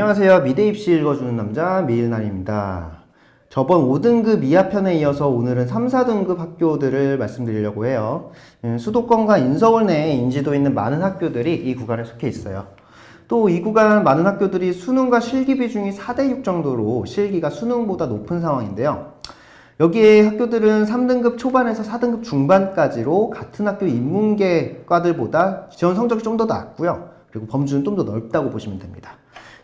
안녕하세요. 미대 입시 읽어주는 남자 미일날입니다. 저번 5등급 이하 편에 이어서 오늘은 3, 4등급 학교들을 말씀드리려고 해요. 음, 수도권과 인서울 내에 인지도 있는 많은 학교들이 이 구간에 속해 있어요. 또 이 구간 많은 학교들이 수능과 실기 비중이 4대 6 정도로 실기가 수능보다 높은 상황인데요. 여기에 학교들은 3등급 초반에서 4등급 중반까지로 같은 학교 인문계 과들보다 지원 성적이 좀 더 낮고요. 그리고 범주는 좀 더 넓다고 보시면 됩니다.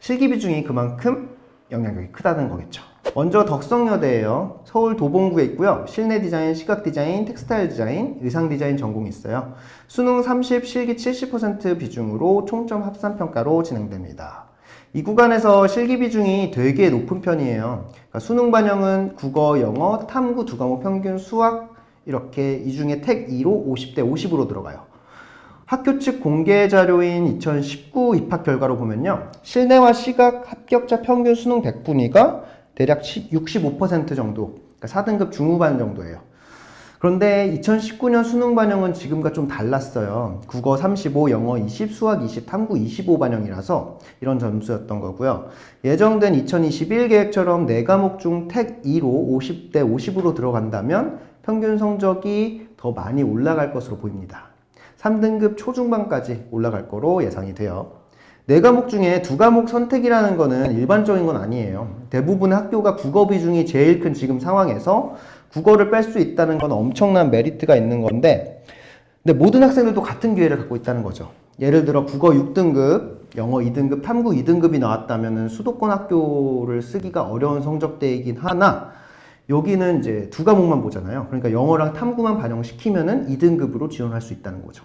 실기 비 중이 그만큼 영향력이 크다는 거겠죠. 먼저 덕성여대예요. 서울 도봉구에 있고요. 실내 디자인, 시각 디자인, 텍스타일 디자인, 의상 디자인 전공이 있어요. 수능 30, 실기 70% 비중으로 총점 합산 평가로 진행됩니다. 이 구간에서 실기 비중이 되게 높은 편이에요. 그러니까 수능 반영은 국어, 영어, 탐구 두 과목 평균 수학 이렇게 이 중에 택 2로 50대 50으로 들어가요. 학교 측 공개 자료인 2019 입학 결과로 보면요. 실내와 시각 합격자 평균 수능 100분위가 대략 65% 정도, 그러니까 4등급 중후반 정도예요. 그런데 2019년 수능 반영은 지금과 좀 달랐어요. 국어 35, 영어 20, 수학 20, 탐구 25 반영이라서 이런 점수였던 거고요. 예정된 2021 계획처럼 4과목 중 택 2로 50대 50으로 들어간다면 평균 성적이 더 많이 올라갈 것으로 보입니다. 3등급 초중반까지 올라갈 거로 예상이 돼요. 네 과목 중에 두 과목 선택이라는 거는 일반적인 건 아니에요. 대부분 학교가 국어 비중이 제일 큰 지금 상황에서 국어를 뺄 수 있다는 건 엄청난 메리트가 있는 건데, 근데 모든 학생들도 같은 기회를 갖고 있다는 거죠. 예를 들어 국어 6등급, 영어 2등급, 탐구 2등급이 나왔다면 수도권 학교를 쓰기가 어려운 성적대이긴 하나, 여기는 이제 두 과목만 보잖아요. 그러니까 영어랑 탐구만 반영시키면은 2등급으로 지원할 수 있다는 거죠.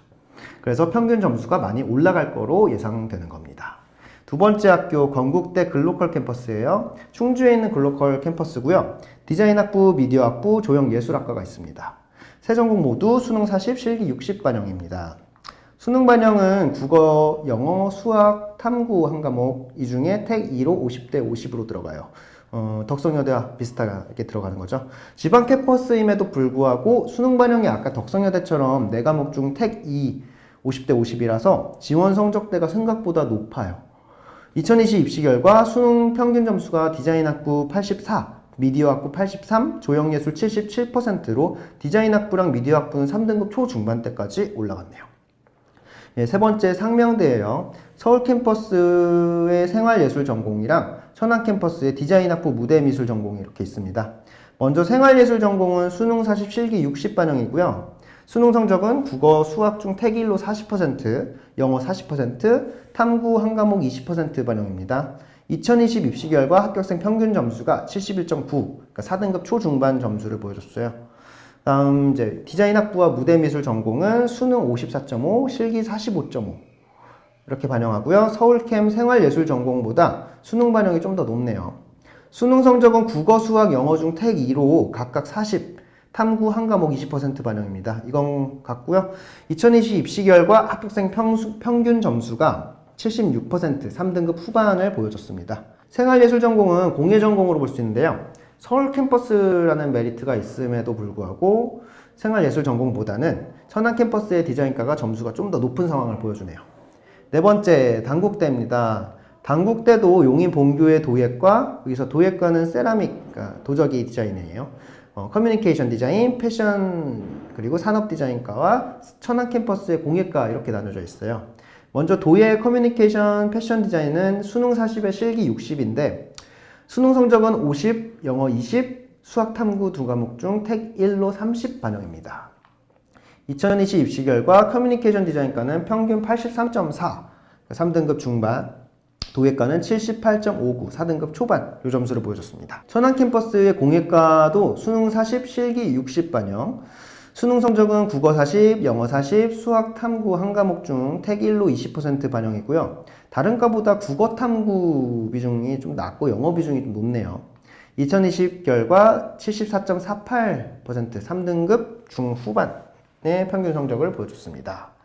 그래서 평균 점수가 많이 올라갈 거로 예상되는 겁니다. 두 번째 학교 건국대 글로컬 캠퍼스예요. 충주에 있는 글로컬 캠퍼스고요. 디자인학부, 미디어학부, 조형예술학과가 있습니다. 세 전공 모두 수능 40, 실기 60 반영입니다. 수능 반영은 국어, 영어, 수학, 탐구 한 과목 이 중에 택 2로 50대 50으로 들어가요. 어, 덕성여대와 비슷하게 들어가는 거죠. 지방 캠퍼스임에도 불구하고 수능 반영이 아까 덕성여대처럼 네 과목 중 택 2, 50대 50이라서 지원 성적대가 생각보다 높아요. 2020 입시 결과 수능 평균 점수가 디자인 학부 84, 미디어 학부 83, 조형예술 77%로 디자인 학부랑 미디어 학부는 3등급 초중반대까지 올라갔네요. 예, 세 번째 상명대예요. 서울 캠퍼스의 생활예술 전공이랑 천안 캠퍼스의 디자인 학부 무대미술 전공이 이렇게 있습니다. 먼저 생활예술 전공은 수능 40 실기 60 반영이고요. 수능 성적은 국어, 수학 중 택일로 40%, 영어 40%, 탐구 한 과목 20% 반영입니다. 2020 입시 결과 합격생 평균 점수가 71.9, 그러니까 4등급 초중반 점수를 보여줬어요. 다음 이제 디자인학부와 무대미술 전공은 수능 54.5, 실기 45.5 이렇게 반영하고요. 서울캠 생활예술 전공보다 수능 반영이 좀 더 높네요. 수능 성적은 국어, 수학, 영어 중 택 2로 각각 40, 탐구 한 과목 20% 반영입니다. 이건 같고요. 2020 입시 결과 합격생 평수, 평균 점수가 76%, 3등급 후반을 보여줬습니다. 생활예술 전공은 공예 전공으로 볼 수 있는데요. 서울 캠퍼스라는 메리트가 있음에도 불구하고 생활예술 전공보다는 천안 캠퍼스의 디자인과가 점수가 좀 더 높은 상황을 보여주네요. 네 번째, 당국대입니다. 당국대도 용인 본교의 도예과, 여기서 도예과는 세라믹, 그러니까 도자기 디자인이에요. 어, 커뮤니케이션 디자인, 패션, 그리고 산업 디자인과와 천안 캠퍼스의 공예과 이렇게 나눠져 있어요. 먼저 도예 커뮤니케이션 패션 디자인은 수능 40에 실기 60인데 수능 성적은 50, 영어 20, 수학 탐구 두 과목 중 택 1로 30 반영입니다. 2020 입시 결과 커뮤니케이션 디자인과는 평균 83.4, 3등급 중반, 도예과는 78.59, 4등급 초반 요 점수를 보여줬습니다. 천안 캠퍼스의 공예과도 수능 40, 실기 60 반영, 수능 성적은 국어 40, 영어 40, 수학 탐구 한 과목 중 택 1로 20% 반영이고요. 다른 과보다 국어 탐구 비중이 좀 낮고 영어 비중이 좀 높네요. 2020 결과 74.48% 3등급 중후반의 평균 성적을 보여줬습니다.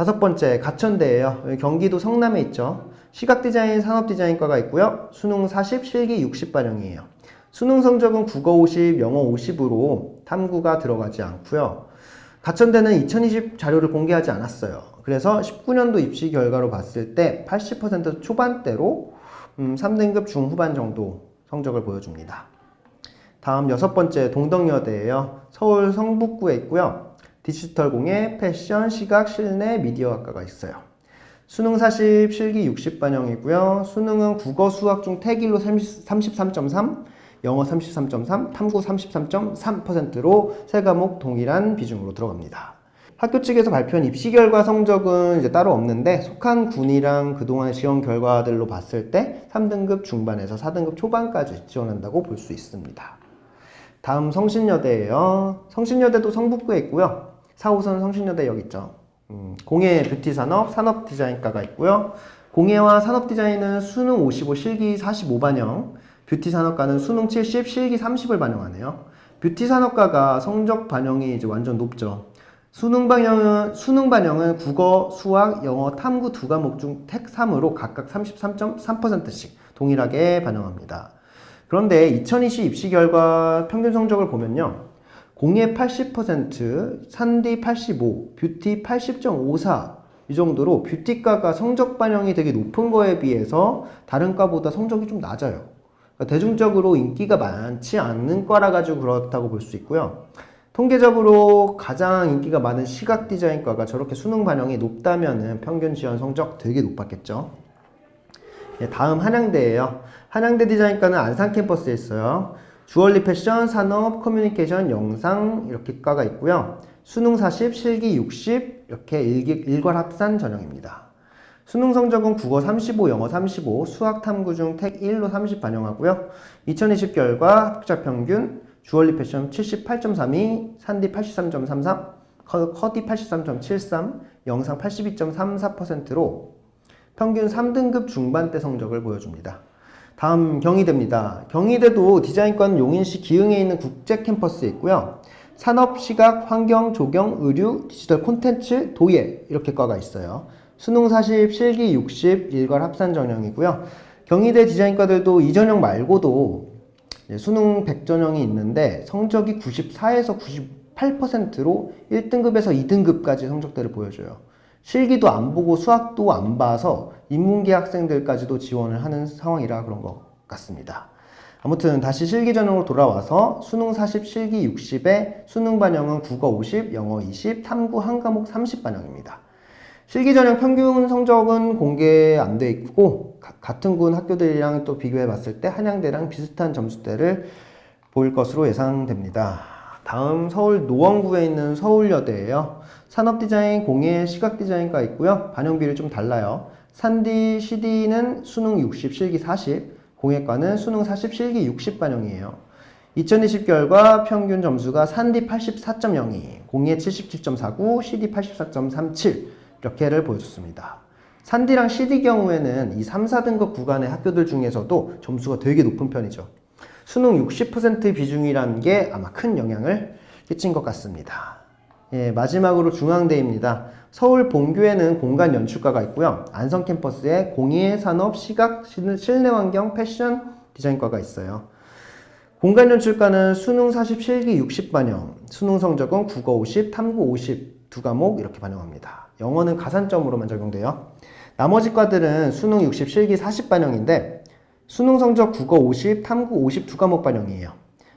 다섯 번째 가천대예요. 경기도 성남에 있죠. 시각 디자인, 산업 디자인과가 있고요. 수능 40, 실기 60 반영이에요. 수능 성적은 국어 50, 영어 50으로 탐구가 들어가지 않고요. 가천대는 2020 자료를 공개하지 않았어요. 그래서 19년도 입시 결과로 봤을 때 80% 초반대로 음, 3등급 중후반 정도 성적을 보여줍니다. 다음 여섯 번째 동덕여대예요. 서울 성북구에 있고요. 디지털 공예, 패션, 시각, 실내, 미디어학과가 있어요. 수능 40, 실기 60 반영이고요. 수능은 국어, 수학 중 태길로 33.3, 영어 33.3, 탐구 33.3%로 세 과목 동일한 비중으로 들어갑니다. 학교 측에서 발표한 입시 결과 성적은 이제 따로 없는데 속한 군이랑 그동안의 지원 결과들로 봤을 때 3등급 중반에서 4등급 초반까지 지원한다고 볼 수 있습니다. 다음 성신여대예요. 성신여대도 성북구에 있고요. 4호선 성신여대 여기 있죠. 음, 공예 뷰티 산업, 산업 디자인과가 있고요. 공예와 산업 디자인은 수능 55, 실기 45 반영, 뷰티 산업과는 수능 70, 실기 30을 반영하네요. 뷰티 산업과가 성적 반영이 이제 완전 높죠. 수능 반영은 수능 반영은 국어, 수학, 영어, 탐구 두 과목 중 택 3으로 각각 33.3%씩 동일하게 반영합니다. 그런데 2020 입시 결과 평균 성적을 보면요. 공예 80%, 산디 85, 뷰티 80.54, 이 정도로 뷰티과가 성적 반영이 되게 높은 거에 비해서 다른 과보다 성적이 좀 낮아요. 그러니까 대중적으로 인기가 많지 않는 과라 가지고 그렇다고 볼 수 있고요. 통계적으로 가장 인기가 많은 시각 디자인과가 저렇게 수능 반영이 높다면은 평균 지원 성적 되게 높았겠죠. 네, 다음 한양대예요. 한양대 디자인과는 안산 캠퍼스에 있어요. 주얼리 패션, 산업, 커뮤니케이션, 영상 이렇게 과가 있고요. 수능 40, 실기 60 이렇게 일기, 일괄 합산 전형입니다. 수능 성적은 국어 35, 영어 35, 수학 탐구 중 택 1로 30 반영하고요. 2020 결과 합격자 평균 주얼리 패션 78.32, 산디 83.33, 커- 커디 83.73, 영상 82.34%로 평균 3등급 중반대 성적을 보여줍니다. 다음 경희대입니다. 경희대도 디자인과는 용인시 기흥에 있는 국제 캠퍼스에 있고요. 산업, 시각, 환경, 조경, 의류, 디지털 콘텐츠, 도예 이렇게 과가 있어요. 수능 40, 실기 60 일괄 합산 전형이고요. 경희대 디자인과들도 이 전형 말고도 수능 100 전형이 있는데 성적이 94에서 98%로 1등급에서 2등급까지 성적대를 보여줘요. 실기도 안 보고 수학도 안 봐서 인문계 학생들까지도 지원을 하는 상황이라 그런 것 같습니다. 아무튼 다시 실기 전형으로 돌아와서 수능 40, 실기 60에 수능 반영은 국어 50, 영어 20, 탐구 한 과목 30 반영입니다. 실기 전형 평균 성적은 공개 안 돼 있고 가- 같은 군 학교들이랑 또 비교해 봤을 때 한양대랑 비슷한 점수대를 보일 것으로 예상됩니다. 다음 서울 노원구에 있는 서울여대예요. 산업디자인, 공예, 시각디자인과 있고요. 반영비를 좀 달라요. 산디, CD는 수능 60, 실기 40, 공예과는 수능 40, 실기 60 반영이에요. 2020 결과 평균 점수가 산디 84.02, 공예 77.49, CD 84.37 이렇게를 보여줬습니다. 산디랑 CD 경우에는 이 3, 4등급 구간의 학교들 중에서도 점수가 되게 높은 편이죠. 수능 60% 비중이라는 게 아마 큰 영향을 끼친 것 같습니다. 예, 마지막으로 중앙대입니다. 서울 본교에는 공간 연출과가 있고요. 안성 캠퍼스에 공예, 산업, 시각, 실- 실내환경, 패션 디자인과가 있어요. 공간 연출과는 수능 40, 실기 60 반영, 수능 성적은 국어 50, 탐구 50 두 과목 이렇게 반영합니다. 영어는 가산점으로만 적용돼요. 나머지 과들은 수능 60, 실기 40 반영인데 수능 성적 국어 50, 탐구 50 두 과목 반영이에요.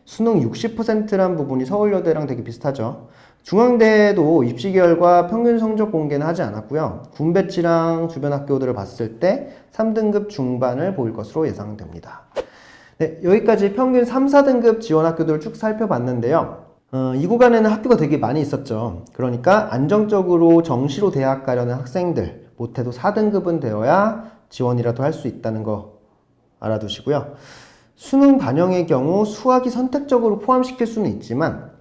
수능 60%란 부분이 서울여대랑 되게 비슷하죠. 중앙대도 입시 결과 평균 성적 공개는 하지 않았고요. 군 배치랑 주변 학교들을 봤을 때 3등급 중반을 보일 것으로 예상됩니다. 네, 여기까지 평균 3, 4등급 지원 학교들을 쭉 살펴봤는데요. 어, 이 구간에는 학교가 되게 많이 있었죠. 그러니까 안정적으로 정시로 대학 가려는 학생들, 못해도 4등급은 되어야 지원이라도 할 수 있다는 거 알아두시고요. 수능 반영의 경우 수학이 선택적으로 포함시킬 수는 있지만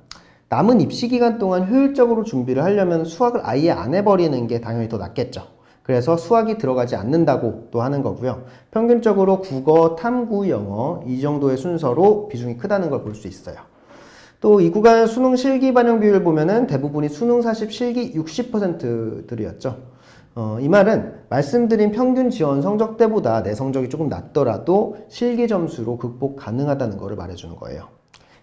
남은 입시 기간 동안 효율적으로 준비를 하려면 수학을 아예 안 해버리는 게 당연히 더 낫겠죠. 그래서 수학이 들어가지 않는다고 또 하는 거고요. 평균적으로 국어, 탐구, 영어 이 정도의 순서로 비중이 크다는 걸 볼 수 있어요. 또 이 구간 수능 실기 반영 비율 보면은 대부분이 수능 40, 실기 60%들이었죠. 어, 이 말은 말씀드린 평균 지원 성적 때보다 내 성적이 조금 낮더라도 실기 점수로 극복 가능하다는 것을 말해주는 거예요.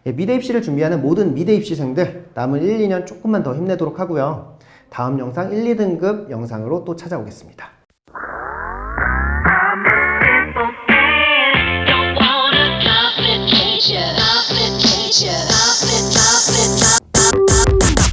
예, 미대 입시를 준비하는 모든 미대 입시생들 남은 1, 2년 조금만 더 힘내도록 하고요. 다음 영상 1, 2등급 영상으로 또 찾아오겠습니다.